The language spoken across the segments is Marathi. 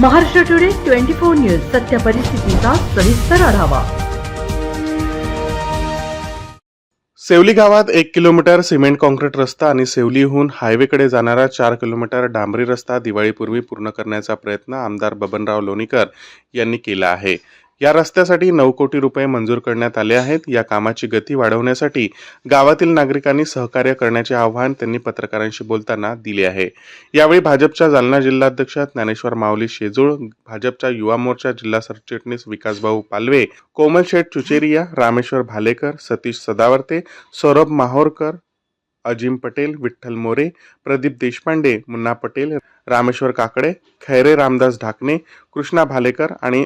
Maharashtra today twenty four news सत्य परिस्थितीचा सविस्तर आढावा. सेवली गावात एक किलोमीटर सिमेंट कॉन्क्रीट रस्ता आणि सेवलीहून हायवेकडे जाणारा चार किलोमीटर डांबरी रस्ता दिवाळीपूर्वी पूर्ण करण्याचा प्रयत्न आमदार बबनराव लोणीकर यांनी केला आहे. या रस्त्यासाठी नऊ कोटी रुपये मंजूर करण्यात आले आहेत. या कामाची गती वाढवण्यासाठी गावातील नागरिकांनी सहकार्य करण्याचे आवाहन त्यांनी पत्रकारांशी बोलताना दिले आहे. यावेळी भाजपच्या जालना जिल्हाध्यक्ष ज्ञानेश्वर माऊली शेजूळ भाजपच्या युवा मोर्चा जिल्हा सरचिटणीस विकासभाऊ पालवे कोमल शेठ चुचेरिया रामेश्वर भालेकर सतीश सदावर्ते सौरभ माहोरकर अजिम पटेल विठ्ठल मोरे प्रदीप देशपांडे मुन्ना पटेल रामेश्वर काकडे खैरे रामदास ढाकणे कृष्णा भालेकर आणि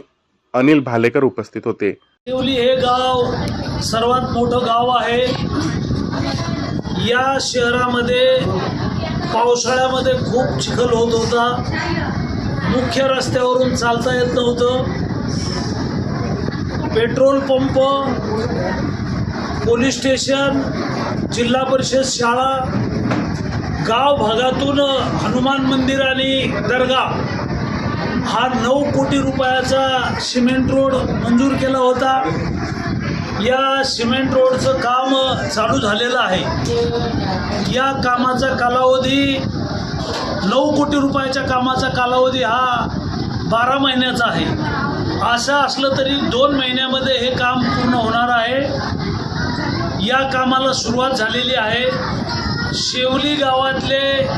अनिल भालेकर उपस्थित होते. देवली हे गाव सर्वात मोठं गाव आहे. या शहरामध्ये पावसाळ्यामध्ये खूप चिखल होत होता. मुख्य रस्त्यावरून चालता येत नव्हतं. पेट्रोल पंप पोलीस स्टेशन जिल्हा परिषद शाळा गाव भागातून हनुमान मंदिर आणि दर्गा. हा नऊ कोटी रुपयाचा सिमेंट रोड मंजूर केला होता. या सिमेंट रोडचं काम चालू झालेलं आहे. या कामाचा कालावधी नऊ कोटी रुपयाच्या कामाचा कालावधी हा बारा महिन्याचा आहे. असं असलं तरी दोन महिन्यामध्ये हे काम पूर्ण होणार आहे. या कामाला सुरुवात झालेली आहे. शेवली गावातले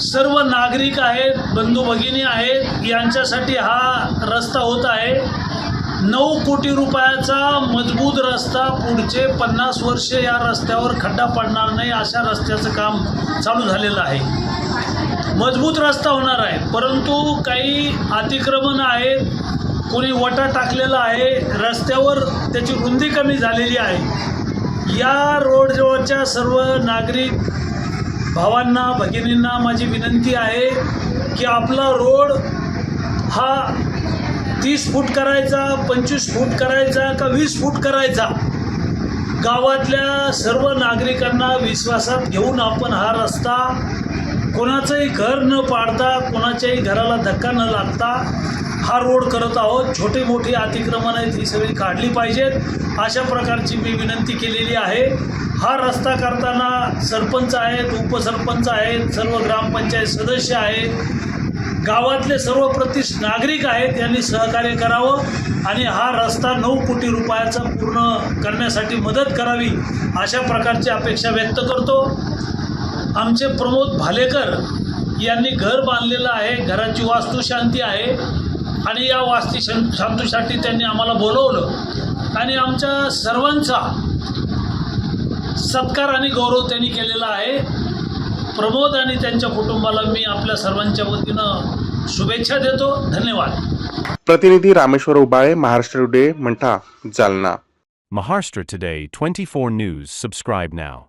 सर्व नागरिक आहेत बंधू भगिनी आहेत यांच्यासाठी हा रस्ता होत आहे. नऊ कोटी रुपयाचा मजबूत रस्ता पुढचे पन्नास वर्ष या रस्त्यावर खड्डा पडणार नाही अशा रस्त्याचं काम चालू झालेलं आहे. मजबूत रस्ता होणार आहे परंतु काही अतिक्रमण आहेत कोणी वटा टाकलेला आहे रस्त्यावर त्याची रुंदी कमी झालेली आहे. या रोडजवळच्या सर्व नागरिक भावांना भगिनींना माझी विनंती आहे की आपला रोड हा तीस फूट करायचा पंचवीस फूट करायचा का वीस फूट करायचा? गावातल्या सर्व नागरिकांना विश्वासात घेऊन आपण हा रस्ता कोणाचंही घर न पाडता कोणाच्याही घराला धक्का न लागता हा रोड करत आहोत. छोटी मोठी अतिक्रमण आहेत ही सगळी काढली पाहिजेत. अशा प्रकारची मी विनंती केलेली आहे. हा रस्ता करताना सरपंच आहेत उपसरपंच आहेत सर्व ग्रामपंचायत सदस्य आहेत. गावातले सर्व प्रतिष्ठ नागरिक आहेत यांनी सहकार्य करावं आणि हा रस्ता नऊ कोटी रुपयाचा पूर्ण करण्यासाठी मदत करावी अशा प्रकारची अपेक्षा व्यक्त करतो. आमचे प्रमोद भालेकर यांनी घर बांधलेलं आहे. घराची वास्तुशांती आहे. आणि या वास्तू शांतूसाठी त्यांनी आम्हाला बोलवलं. आणि आमच्या सर्वांचा सत्कार आणि गौरव त्यांनी केलेला आहे. प्रमोद आणि त्यांच्या कुटुंबाला मी आपल्या सर्वांच्या वतीनं शुभेच्छा देतो. धन्यवाद. प्रतिनिधी Rameshwar Ubale Maharashtra today Mantha Jalna. Maharashtra Today 24 News. Subscribe now.